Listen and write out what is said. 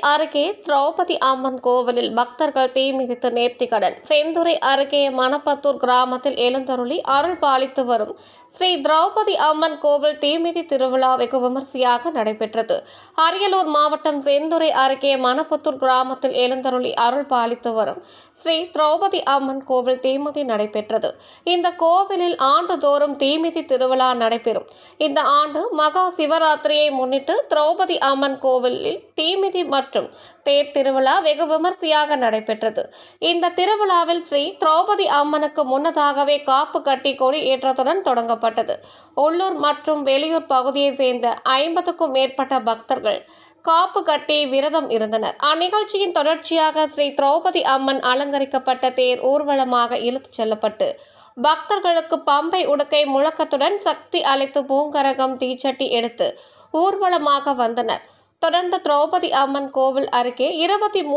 அருகே திரௌபதி அம்மன் கோவிலில் பக்தர்கள் தீ மிதித்து நேர்த்திக்கடன் செந்துறை அருகே மணப்பத்தூர் கிராமத்தில் எழுந்தருளி அருள் பாலித்து வரும் ஸ்ரீ திரௌபதி அம்மன் கோவில் தீமிதி திருவிழா வெகு விமர்சையாக நடைபெற்றது. அரியலூர் மாவட்டம் செந்துறை அருகே மணப்பத்தூர் கிராமத்தில் எழுந்தருளி அருள் பாலித்து வரும் ஸ்ரீ திரௌபதி அம்மன் கோவில் தீமிதி நடைபெற்றது. இந்த கோவிலில் ஆண்டுதோறும் தீமிதி திருவிழா நடைபெறும். இந்த ஆண்டு மகா சிவராத்திரியை முன்னிட்டு திரௌபதி அம்மன் கோவிலில் தீமிதி மற்றும் தேர் திருவிழா வெகு விமர்சையாக நடைபெற்றது. இந்த திருவிழாவில் ஸ்ரீ திரௌபதி அம்மனுக்கு முன்னதாகவே காப்பு கட்டி கொடி ஏற்றத்துடன் தொடங்கப்பட்டது. உள்ளூர் மற்றும் வெளியூர் பகுதியைச் சேர்ந்த ஐம்பதுக்கும் மேற்பட்ட பக்தர்கள் காப்பு கட்டி விரதம் இருந்தனர். அந்நிகழ்ச்சியின் தொடர்ச்சியாக ஸ்ரீ திரௌபதி அம்மன் அலங்கரிக்கப்பட்ட தேர் ஊர்வலமாக இழுத்துச் செல்லப்பட்டு பக்தர்களுக்கு பம்பை உடுக்கை முழக்கத்துடன் சக்தி அழைத்து பூங்கரகம் தீச்சட்டி எடுத்து ஊர்வலமாக வந்தனர். தொடர்ந்து திரௌபதி அம்மன் கோவில் அருகே இருபத்தி